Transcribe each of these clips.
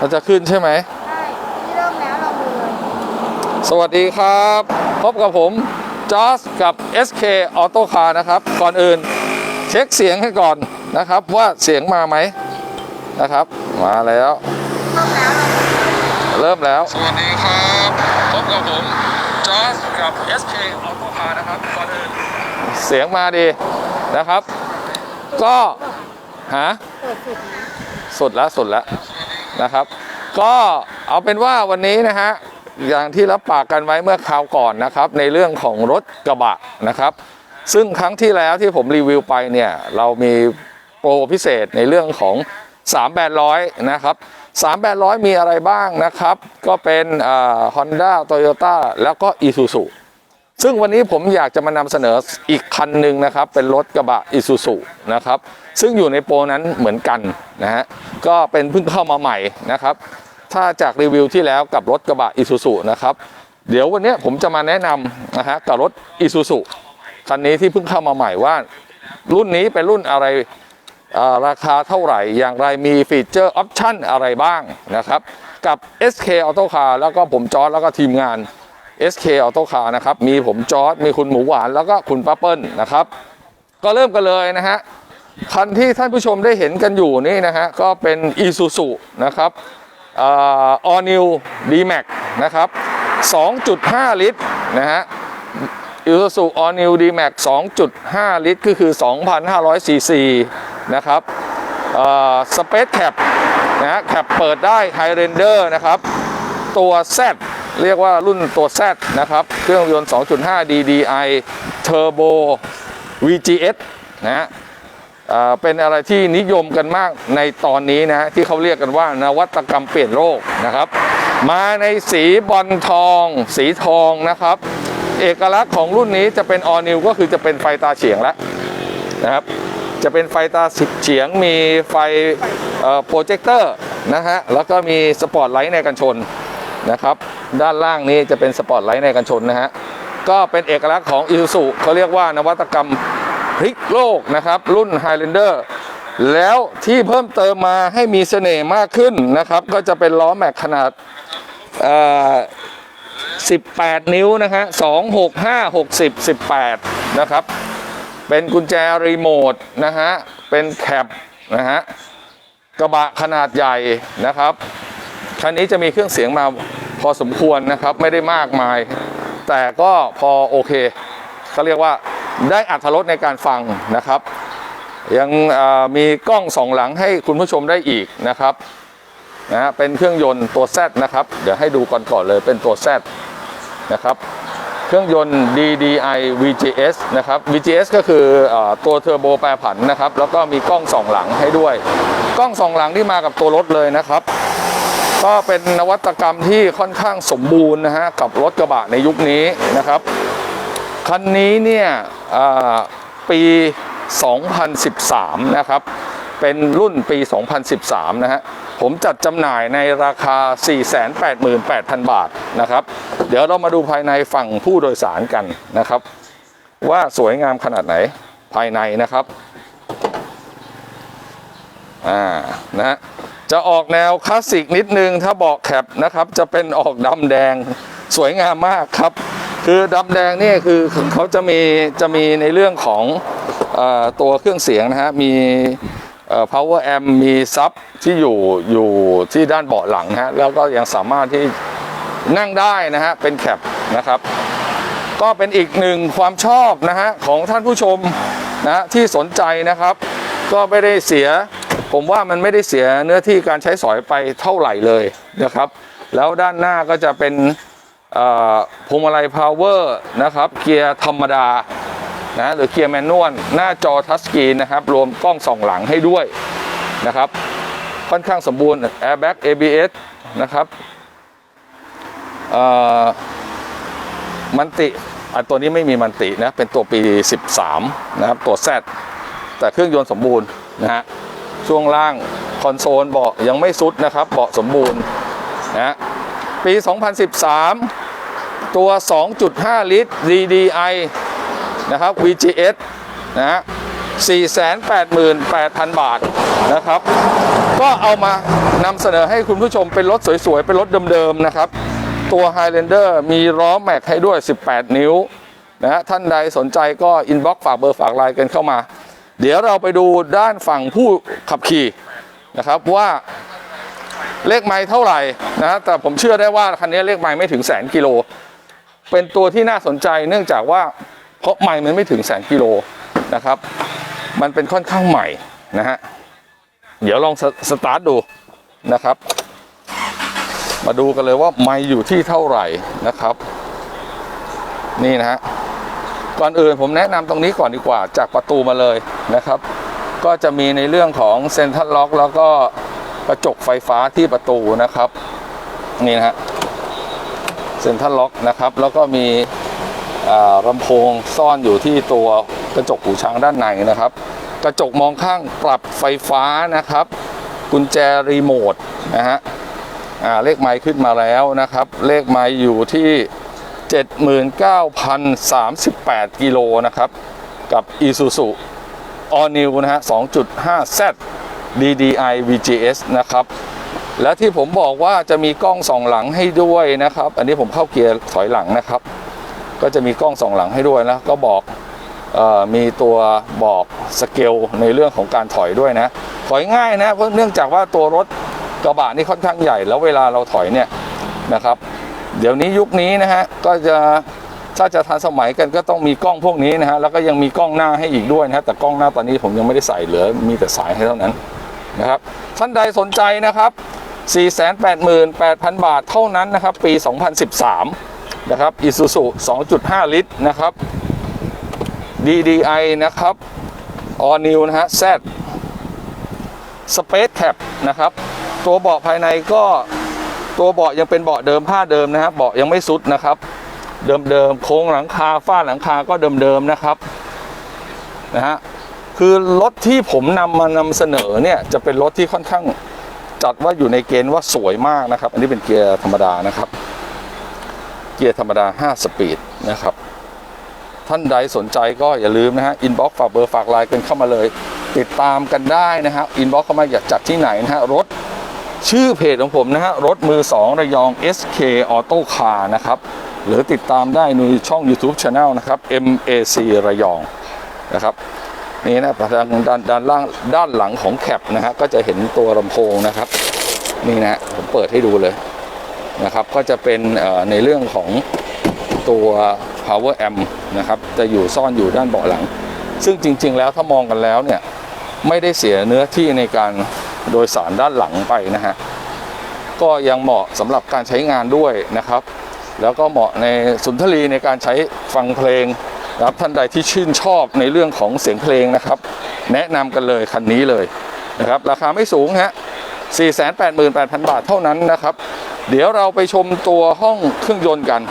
มันจะขึ้นใช่ไหมใช่ที่เริ่มแล้วลองดูเลยสวัสดีครับ พบกับผมจอสกับ SK Auto Car นะครับ ก่อนอื่นเช็คเสียงให้ก่อนนะครับ ว่าเสียงมาไหมนะครับ มาแล้ว เริ่มแล้วลองดูเริ่มแล้ว สวัสดีครับ พบกับผมจอสกับ SK Auto Car นะครับก่อนอื่นเสียงมาดีนะครับ ก็หา เปิดสุดนะสุดแล้วสุดแล้ว นะครับ ก็เอาเป็นว่าวันนี้นะฮะอย่างที่รับปากกันไว้เมื่อคราวก่อนนะครับ ในเรื่องของรถกระบะนะครับ ซึ่งครั้งที่แล้วที่ผมรีวิวไปเนี่ยเรามีโปรพิเศษในเรื่องของ 3 800 นะครับ3 800 มีอะไรบ้างนะครับ ก็เป็นฮอนด้าโตโยต้าแล้วก็อี ซึ่งวันนี้ผมอยากจะมานำเสนออีกคันหนึ่งนะครับ เป็นรถกระบะอิซูซุนะครับ ซึ่งอยู่ในโปรนั้นเหมือนกันนะฮะก็เป็นเพิ่งเข้ามาใหม่นะครับ ถ้าจากรีวิวที่แล้วกับรถกระบะอิซูซุนะครับ เดี๋ยววันนี้ผมจะมาแนะนำนะฮะกับรถอิซูซุคันนี้ที่เพิ่งเข้ามาใหม่ว่า รุ่นนี้เป็นรุ่นอะไรราคาเท่าไหร่ อย่างไรมีฟีเจอร์ออปชั่นอะไรบ้างนะครับ กับ SK Auto Car แล้วก็ผมจอร์ดแล้วก็ทีมงาน SK Auto Car นะครับ มีผมจอร์ดมีคุณหมูหวานแล้วก็คุณป้าเปิ้ลนะครับ ก็เริ่มกันเลยนะฮะ คันที่ท่านผู้ชมได้เห็นกันอยู่นี่นะฮะ ก็เป็น Isuzu นะครับอ่า All New D-Max นะครับ 2.5 ลิตรนะฮะ Isuzu All New D-Max 2.5 ลิตร ก็คือ 2,500 ซีซีนะครับสเปซแคปนะฮะแคปเปิดได้ High Render นะครับ ตัว Z เรียกว่ารุ่นตัว Z นะครับ เครื่องยนต์ 2.5 DDI Turbo VGS นะฮะเป็นอะไรที่นิยมกันมากในตอนนี้นะฮะที่เขาเรียกกันว่านวัตกรรมเปลี่ยนโลกนะครับ มาในสีบอลทอง สีทองนะครับ เอกลักษณ์ของรุ่นนี้จะเป็น All New ก็คือจะเป็นไฟตาเฉียงแล้วนะครับ จะเป็นไฟตาเฉียงมีไฟโปรเจคเตอร์นะฮะแล้วก็มีสปอตไลท์ในกันชนนะครับ ด้านล่างนี้จะเป็นสปอตไลท์ในกันชนนะฮะ ก็เป็นเอกลักษณ์ของ i s u z u เขาเรียกว่านวัตกรรมพลิกโลกนะครับ รุ่น Highlander แล้วที่เพิ่มเติมมาให้มีเสน่ห์มากขึ้นนะครับ ก็จะเป็นล้อแม็กขนาด18 นิ้วนะฮะ2 6 5 60 18 นะครับ เป็นกุญแจรีโมทนะฮะ เป็นแคปนะฮะ กระบะขนาดใหญ่นะครับ คันนี้จะมีเครื่องเสียงมา อสมควรนะครับไม่ได้มากมาย แต่ก็พอโอเคเขาเรียกว่าได้อัธรสในการฟังนะครับ ยังมีกล้องสองหลังให้คุณผู้ชมได้อีกนะครับนะเป็นเครื่องยนต์ตัว Z นะครับ เดี๋ยวให้ดูก่อนก่อนเลยเป็นตัว Z นะครับ เครื่องยนต์ DDI VGS นะครับ VGS ก็คืออตัวเทอร์โบแปรผันนะครับ แล้วก็มีกล้องสองหลังให้ด้วย กล้องสองหลังที่มากับตัวรถเลยนะครับ ก็เป็นนวัตกรรมที่ค่อนข้างสมบูรณ์นะฮะกับรถกระบะในยุคนี้นะครับ คันนี้เนี่ยปี 2013 นะครับ เป็นรุ่นปี 2013 นะฮะ ผมจัดจำหน่ายในราคา 488,000 บาทนะครับ เดี๋ยวเรามาดูภายในฝั่งผู้โดยสารกันนะครับ ว่าสวยงามขนาดไหนภายในนะครับ อ่า นะฮะ จะออกแนวคลาสสิกนิดนึง ถ้าเบอกแคปนะครับ จะเป็นออกดำแดงสวยงามมากครับ คือดำแดงนี่คือเขาจะมีจะมีในเรื่องของอตัวเครื่องเสียงนะฮะมี power amp มีซับที่อยู่อยู่ที่ด้านเบาะหลังฮะแล้วก็ยังสามารถที่นั่งได้นะฮะเป็นแคปนะครับ ก็เป็นอีกหนึ่งความชอบนะฮะของท่านผู้ชมนะฮะที่สนใจนะครับ ก็ไม่ได้เสีย ผมว่ามันไม่ได้เสียเนื้อที่การใช้สอยไปเท่าไหร่เลยนะครับ แล้วด้านหน้าก็จะเป็นพวงมาลัยพาวเวอร์นะครับเกียร์ธรรมดานะหรือเกียร์แมนนวลหน้าจอทัชสกรีนนะครับ รวมกล้องส่องหลังให้ด้วยนะครับ ค่อนข้างสมบูรณ์ Airbag ABS นะครับมันติอันตัวนี้ไม่มีมันตินะเป็นตัวปี 13 นะครับ ตัว Z แต่เครื่องยนต์สมบูรณ์นะฮะ ช่วงล่างคอนโซลเบาะยังไม่สุดนะครับเบาะสมบูรณ์นะปี 2013 ตัว 2.5 ลิตร DDI นะครับ VGS นะฮะ488,000 บาทนะครับ ก็เอามานำเสนอให้คุณผู้ชมเป็นรถสวยๆ เป็นรถเดิมๆ นะครับ ตัว Highlander มีล้อแม็กให้ด้วย 18 นิ้วนะฮะท่านใดสนใจก็อินบ็อกฝากเบอร์ฝากไลน์กันเข้ามา เดี๋ยวเราไปดูด้านฝั่งผู้ขับขี่นะครับว่าเลขไม้เท่าไหร่นะแต่ผมเชื่อได้ว่าคันนี้เลขไม้ไม่ถึงแสนกิโล เป็นตัวที่น่าสนใจเนื่องจากว่าเพราะไม้มันไม่ถึงแสนกิโลนะครับ มันเป็นค่อนข้างใหม่นะฮะเดี๋ยวลองสสตาร์ทดูนะครับ มาดูกันเลยว่าไม่อยู่ที่เท่าไหร่นะครับ นี่นะฮะ ก่อนอื่นผมแนะนำตรงนี้ก่อนดีกว่าจากประตูมาเลยนะครับ ก็จะมีในเรื่องของเซ็นทรัลล็อกแล้วก็กระจกไฟฟ้าที่ประตูนะครับ นี่นะฮะเซ็นทรัลล็อกนะครับ แล้วก็มีอ่าลำโพงซ่อนอยู่ที่ตัวกระจกหูช้างด้านในนะครับ กระจกมองข้างปรับไฟฟ้านะครับ กุญแจรีโมทนะฮะเลขไม้ขึ้นมาแล้วนะครับ เลขไม้อยู่ที่ 79,038 กิโลนะครับ กับ Isuzu All New นะฮะ 2.5Z DDI VGS นะครับ และที่ผมบอกว่าจะมีกล้องสองหลังให้ด้วยนะครับ อันนี้ผมเข้าเกียร์ถอยหลังนะครับ ก็จะมีกล้องสองหลังให้ด้วยนะ ก็บอกออมีตัวบอกสเกลในเรื่องของการถอยด้วยนะ ถอยง่ายนะ เพราะเนื่องจากว่าตัวรถกระบะนี่ค่อนข้างใหญ่ แล้วเวลาเราถอยเนี่ยนะครับ เดี๋ยวนี้ยุคนี้นะฮะก็จะถ้าจะทันสมัยกันก็ต้องมีกล้องพวกนี้นะฮะแล้วก็ยังมีกล้องหน้าให้อีกด้วยนะฮะแต่กล้องหน้าตอนนี้ผมยังไม่ได้ใส่เหลือมีแต่สายให้เท่านั้นนะครับท่านใดสนใจนะครับ 488,000 บาทเท่านั้นนะครับ ปี 2013 นะครับ Isuzu 2.5 ลิตรนะครับ DDI นะครับ All New นะฮะ Z Space Cap นะครับ ตัวเบาะภายในก็ ตัวเบาะยังเป็นเบาะเดิมผ้าเดิมนะครับเบาะยังไม่สุดนะครับ เดิมๆโครงหลังคาฝ้าหลังคาก็เดิมๆนะครับนะฮะคือรถที่ผมนำมานำเสนอเนี่ยจะเป็นรถที่ค่อนข้างจัดว่าอยู่ในเกณฑ์ว่าสวยมากนะครับ อันนี้เป็นเกียร์ธรรมดานะครับ เกียร์ธรรมดา 5 สปีดนะครับ ท่านใดสนใจก็อย่าลืมนะฮะอินบ็อกซ์ฝากเบอร์ฝากไลน์กันเข้ามาเลย ติดตามกันได้นะฮะอินบ็อกซ์เข้ามาอยากจัดที่ไหนนะฮะรถ ชื่อเพจของผมนะฮะรถมือ 2 ระยอง SK Auto Car นะครับหรือติดตามได้ในช่อง YouTube Channel นะครับ MAC ระยองนะครับนี่นะทางด้านด้านล่างด้านหลังของแคปนะฮะก็จะเห็นตัวลำโพงนะครับนี่นะผมเปิดให้ดูเลยนะครับก็จะเป็นในเรื่องของตัว power amp นะครับจะอยู่ซ่อนอยู่ด้านเบาะหลัง ซึ่งจริงๆแล้วถ้ามองกันแล้วเนี่ยไม่ได้เสียเนื้อที่ในการ โดยสารด้านหลังไปนะฮะก็ยังเหมาะสำหรับการใช้งานด้วยนะครับ แล้วก็เหมาะในสุนทรีในการใช้ฟังเพลงนะครับท่านใดที่ชื่นชอบในเรื่องของเสียงเพลงนะครับ แนะนำกันเลยคันนี้เลยนะครับ ราคาไม่สูงฮะ488,000 บาทเท่านั้นนะครับ เดี๋ยวเราไปชมตัวห้องเครื่องยนต์กัน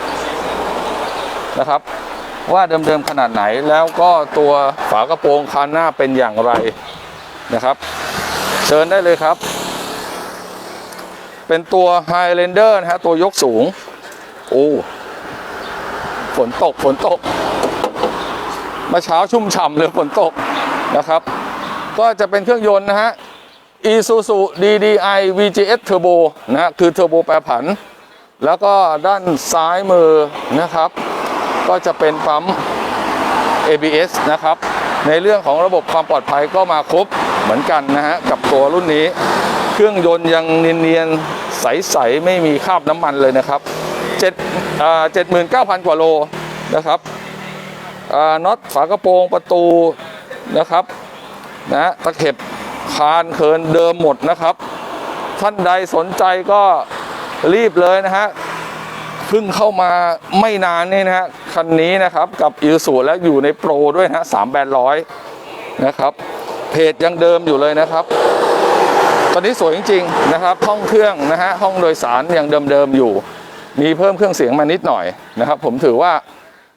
นะครับ ว่าเดิมๆขนาดไหนแล้วก็ตัวฝากระโปรงคันหน้าเป็นอย่างไรนะครับ เชิญได้เลยครับ เป็นตัว Highlander นะฮะ ตัวยกสูง โอ้ฝนตกฝนตกมื่อเช้าชุ่มฉ่ำเลยฝนตกนะครับ ก็จะเป็นเครื่องยนต์นะฮะ Isuzu DDI VGS Turbo นะฮะ คือเทอร์โบแปรผัน แล้วก็ด้านซ้ายมือนะครับ ก็จะเป็นปั๊ม ABS นะครับ ในเรื่องของระบบความปลอดภัยก็มาครบ เหมือนกันนะฮะกับตัวรุ่นนี้ เครื่องยนต์ยังเนียนๆใสๆไม่มีคราบน้ำมันเลยนะครับ7อ่า79,000กว่าโลนะครับน็อตฝากระโปรงประตูนะครับนะตะเข็บคานเคินเดิมหมดนะครับ ท่านใดสนใจก็รีบเลยนะฮะเพิ่งเข้ามาไม่นานนี่นะฮะคันนี้นะครับกับอิสูและอยู่ในโปรด้วยนะฮะสามแบนร้อยนะครับ จยังเดิมอยู่เลยนะครับ ตอนนี้สวยจริงๆนะครับ ห้องเครื่องนะฮะห้องโดยสารยังเดิมๆอยู่ มีเพิ่มเครื่องเสียงมานิดหน่อยนะครับ ผมถือว่า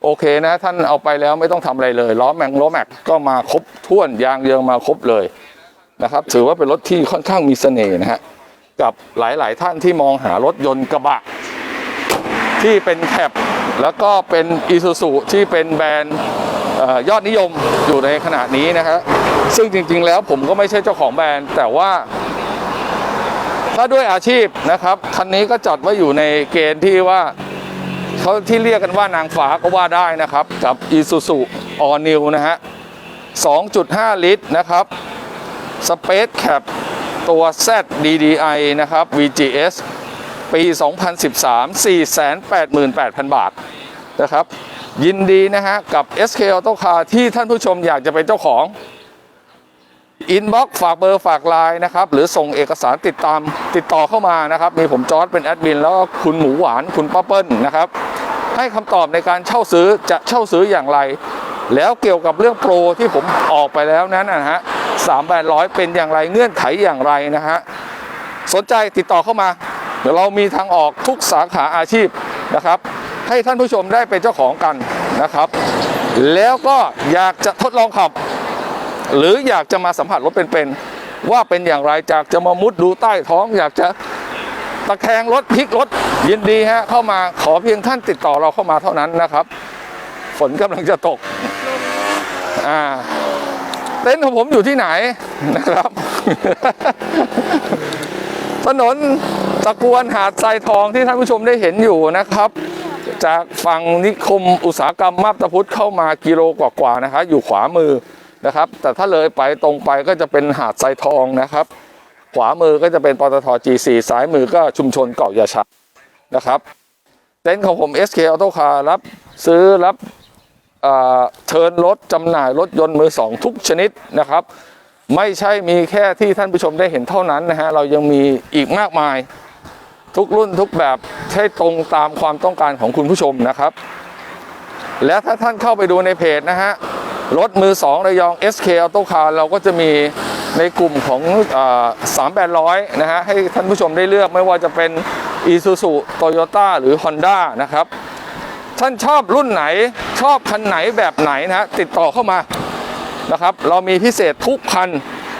โอเคนะท่านเอาไปแล้วไม่ต้องทำอะไรเลยล้อแม็กล้อแม็กก็มาครบถ้วนยางเยืองมาครบเลยนะครับ ถือว่าเป็นรถที่ค่อนข้างมีเสน่ห์นะฮะกับหลายๆท่านที่มองหารถยนต์กระบะ ที่เป็นแคปแล้วก็เป็นอีซูซูที่เป็นแบรนด์ ยอดนิยมอยู่ในขณะนี้นะครับซึ่งจริงๆแล้วผมก็ไม่ใช่เจ้าของแบรนด์ แต่ว่าถ้าด้วยอาชีพนะครับคันนี้ก็จัดว่าอยู่ในเกณฑ์ที่ว่าเขาที่เรียกกันว่านางฟ้าก็ว่าได้นะครับ กับ Isuzu All New นะฮะ 2.5 ลิตรนะครับ Space Cap ตัว Z DDI นะครับ VGS ปี 2013 488,000 บาทนะครับ ยินดีนะฮะ กับ SK Auto Car ที่ท่านผู้ชมอยากจะเป็นเจ้าของอินบ็อกฝากเบอร์ฝากไลน์นะครับ หรือส่งเอกสารติดตามติดต่อเข้ามานะครับ มีผมจอร์ดเป็นแอดมินแล้วก็คุณหมูหวานคุณป้าเปิ้ลนะครับ ให้คำตอบในการเช่าซื้อจะเช่าซื้ออย่างไร แล้วเกี่ยวกับเรื่องโปรที่ผมออกไปแล้วนั้นนะฮะสามแปดร้อยเป็นอย่างไรเงื่อนไขอย่างไรนะฮะสนใจติดต่อเข้ามา เดี๋ยวเรามีทางออกทุกสาขาอาชีพนะครับ ให้ท่านผู้ชมได้เป็นเจ้าของกันนะครับ แล้วก็อยากจะทดลองขับ หรืออยากจะมาสัมผัสรถเป็นๆว่าเป็นอย่างไรจากจะมามุดดูใต้ท้อง อยากจะตะแคงรถพลิกรถยินดีฮะเข้ามาขอเพียงท่านติดต่อเราเข้ามาเท่านั้นนะครับ ฝนกำลังจะตกอ่าเต็นท์ของผมอยู่ที่ไหนนะครับ ถนนตะกวนหาดทรายทองที่ท่านผู้ชมได้เห็นอยู่นะครับ จากฝั่งนิคมอุตสาหกรรมมาบตาพุธเข้ามากิโลกว่าๆนะครับอยู่ขวามือนะครับ แต่ถ้าเลยไปตรงไปก็จะเป็นหาดทรายทองนะครับ ขวามือก็จะเป็นปตท G4 ซ้ายมือก็ชุมชนเกาะยาชานะครับเต็นท์ของผม SK Auto Car รับซื้อรับเอ่อเทิร์นรถจำหน่ายรถยนต์มือสองทุกชนิดนะครับ ไม่ใช่มีแค่ที่ท่านผู้ชมได้เห็นเท่านั้นนะฮะเรายังมีอีกมากมาย ทุกรุ่นทุกแบบให้ตรงตามความต้องการของคุณผู้ชมนะครับ และถ้าท่านเข้าไปดูในเพจนะฮะรถมือ 2 ระยอง SK Auto Car เราก็จะมีในกลุ่มของสามแปดร้อยนะฮะให้ท่านผู้ชมได้เลือกไม่ว่าจะเป็น Isuzu Toyota หรือ Honda นะครับ ท่านชอบรุ่นไหนชอบคันไหนแบบไหนนะฮะติดต่อเข้ามานะครับ เรามีพิเศษทุกคัน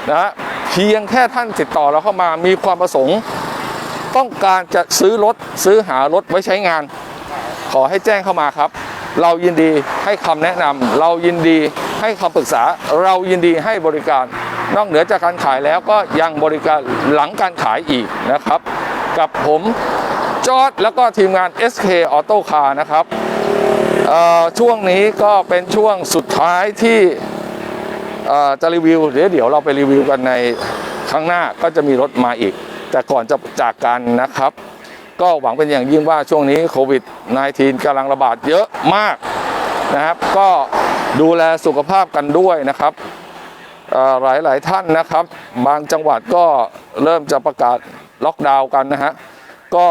นะฮะเพียงแค่ท่านติดต่อเราเข้ามามีความประสงค์ ต้องการจะซื้อรถซื้อหารถไว้ใช้งาน ขอให้แจ้งเข้ามาครับ เรายินดีให้คำแนะนำเรายินดีให้คำปรึกษา เรายินดีให้บริการ นอกเหนือจากการขายแล้วก็ยังบริการหลังการขายอีกนะครับ กับผมจอร์ดแล้วก็ทีมงาน SK Auto Car นะครับช่วงนี้ก็เป็นช่วงสุดท้ายที่จะรีวิวเดี๋ยวเดี๋ยวเราไปรีวิวกันในครั้งหน้าก็จะมีรถมาอีก แต่ก่อนจะจากกันนะครับ ก็หวังเป็นอย่างยิ่งว่าช่วงนี้โควิด -19 กำลังระบาดเยอะมากนะครับ ก็ดูแลสุขภาพกันด้วยนะครับหลายหลายๆท่านนะครับ บางจังหวัดก็เริ่มจะประกาศล็อกดาวน์กันนะฮะก็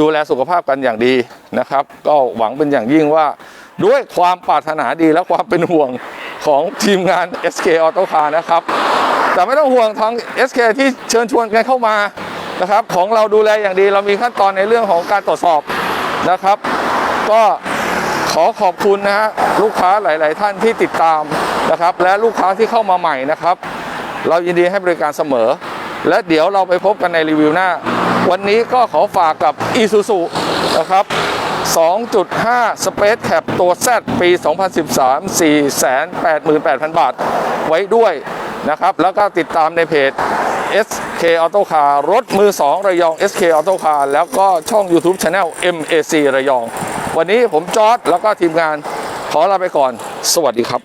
ดูแลสุขภาพกันอย่างดีนะครับ ก็หวังเป็นอย่างยิ่งว่าด้วยความปรารถนาดีและความเป็นห่วงของทีมงาน SK Auto Car นะครับ แต่ไม่ต้องห่วงทาง SK ที่เชิญชวนกันเข้ามานะครับ ของเราดูแลอย่างดีเรามีขั้นตอนในเรื่องของการตรวจสอบนะครับ ก็ขอขอบคุณนะฮะลูกค้าหลาย ๆ ท่านที่ติดตามนะครับ และลูกค้าที่เข้ามาใหม่นะครับ เรายินดีให้บริการเสมอ และเดี๋ยวเราไปพบกันในรีวิวหน้า วันนี้ก็ขอฝากกับ Isuzu นะครับ 2.5 Space Cap ตัว Z ปี 2013 488,000 บาท ไว้ด้วย นะครับ แล้วก็ติดตามในเพจ SK Auto Car รถมือ 2 ระยอง SK Auto Car แล้วก็ช่อง YouTube Channel MAC ระยอง วันนี้ผมจอร์ดแล้วก็ทีมงานขอลาไปก่อน สวัสดีครับ